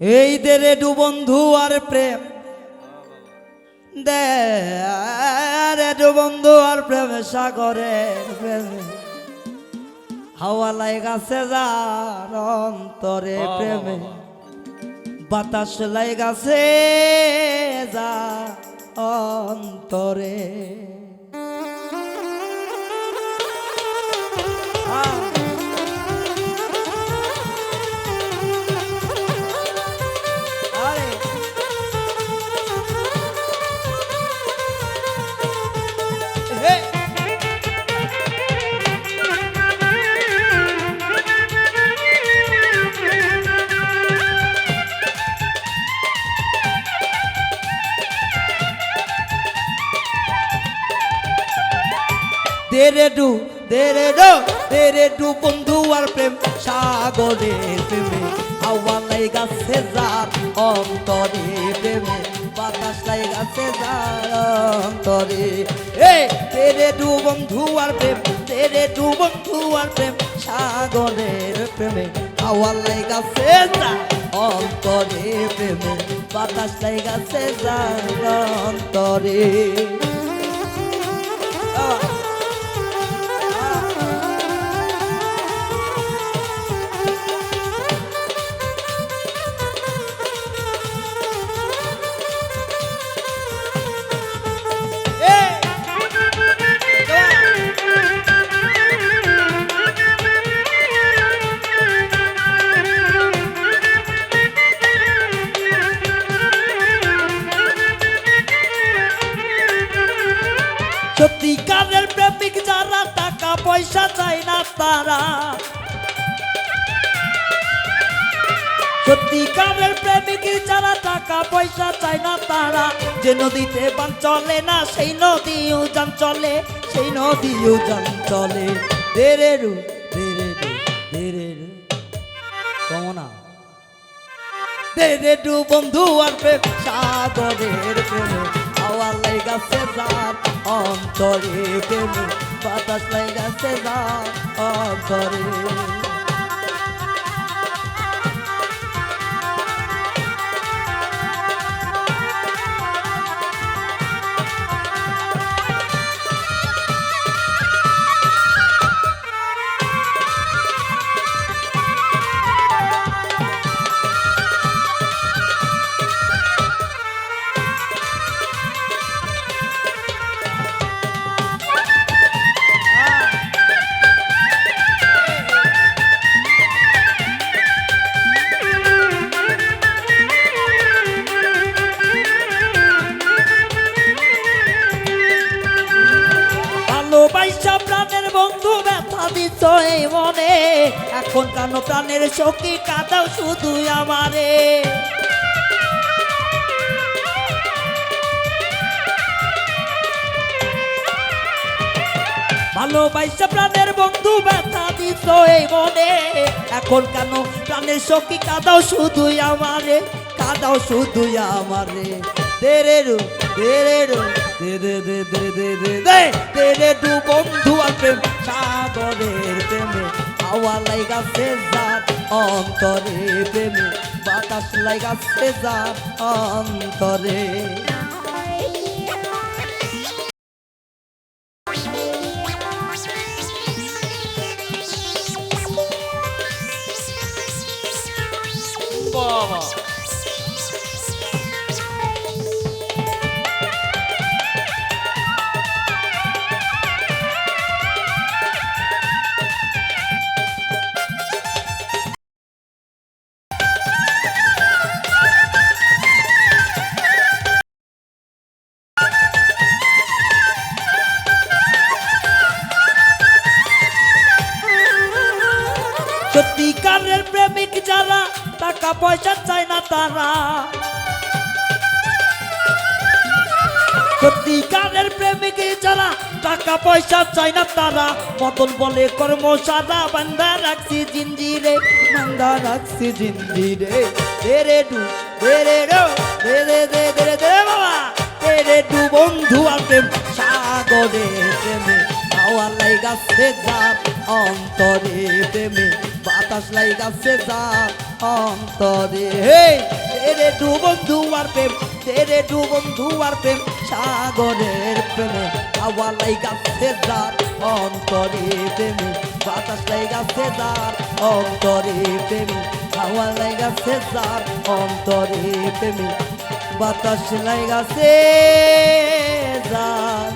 এই দেরে ডু বন্ধু আর প্রেম। দে রে ডু বন্ধু আর প্রেম সাগরের প্রেমে। হাওয়া লাইগাছে যার অন্তরে প্রেমে। বাতাস লাইগাছে যা অন্তরে। আহ। দেরে ডু দেরে ডো দেরে ডু বন্ধু আর প্রেম, সাগরে প্রেমে, হাওয়া লাইগাছে যার অন্তরে প্রেমে, বাতাস লাইগাছে যার অন্তরে। এ তেরে ডু বন্ধু আর প্রেম তেরে ডু বন্ধু আর প্রেম সাগরের প্রেমে, হাওয়া লাইগাছে যার অন্তরে প্রেমে, বাতাস লাইগাছে যার অন্তরে। সত্যিকারের প্রেমিক যারা, টাকা পয়সা চায় না তারা। সত্যিকারের প্রেমিক যারা, টাকা পয়সা চায় না তারা। যে নদীতে বান চলে না, সেই নদী উজান চলে, সেই নদী উজান চলে। দেরে রু দেরে রু দেরে রু কমনা দেরে ডু বন্ধু আর প্রেম, সাগরের প্রেমে হাওয়া লাগাছে যার অন্তরে প্রেমী বাতাস লাইগাছে না অন্তরে ব্যথা দিত এই মনে। এখন কেন প্রাণের সখী কাদাও শুধু আমারে। ভালোবাসা প্রাণের বন্ধু ব্যথা দিত এই মনে। এখন কেন প্রাণের সখী কাদাও শুধু আমারে, কাদাও শুধু আমারে। তেরে রু তেরে রু দে দে দে দে দে দে তেরে টু বন্ধু সাগরের প্রেমে হাওয়া লাইগা সেজার অন্তরে প্রেমে বাতাস লাইগা সেজার অন্তরে সত্যিকারের প্রেমিক যারা, টাকা পয়সা চায় না তারা। সত্যিকারের প্রেমিক যারা, টাকা পয়সা চায় না তারা। মতন বলে, কর্ম সারা বান্ধা রাখছি জিঞ্জিরে বান্ধা রাখছি জিঞ্জিরে। দেরে ডু দেরে ডো দেরে দে দেরে দে বাবা। দেরে ডু বন্ধু আর প্রেম, সাগরে প্রেমে, হাওয়া লাইগাছে যার অন্তরে প্রেমে। বাতাস লাইগাছে যার অন্তরে। হে তেরে দু বন্ধু আর প্রেম, তেরে দু বন্ধু আর প্রেম, সাগরের প্রেমে, হাওয়া লাইগাছে যার অন্তরে প্রেমে, বাতাস লাইগাছে যার অন্তরে প্রেমে, হাওয়া লাইগাছে যার অন্তরে প্রেমে, বাতাস লাইগাছে যার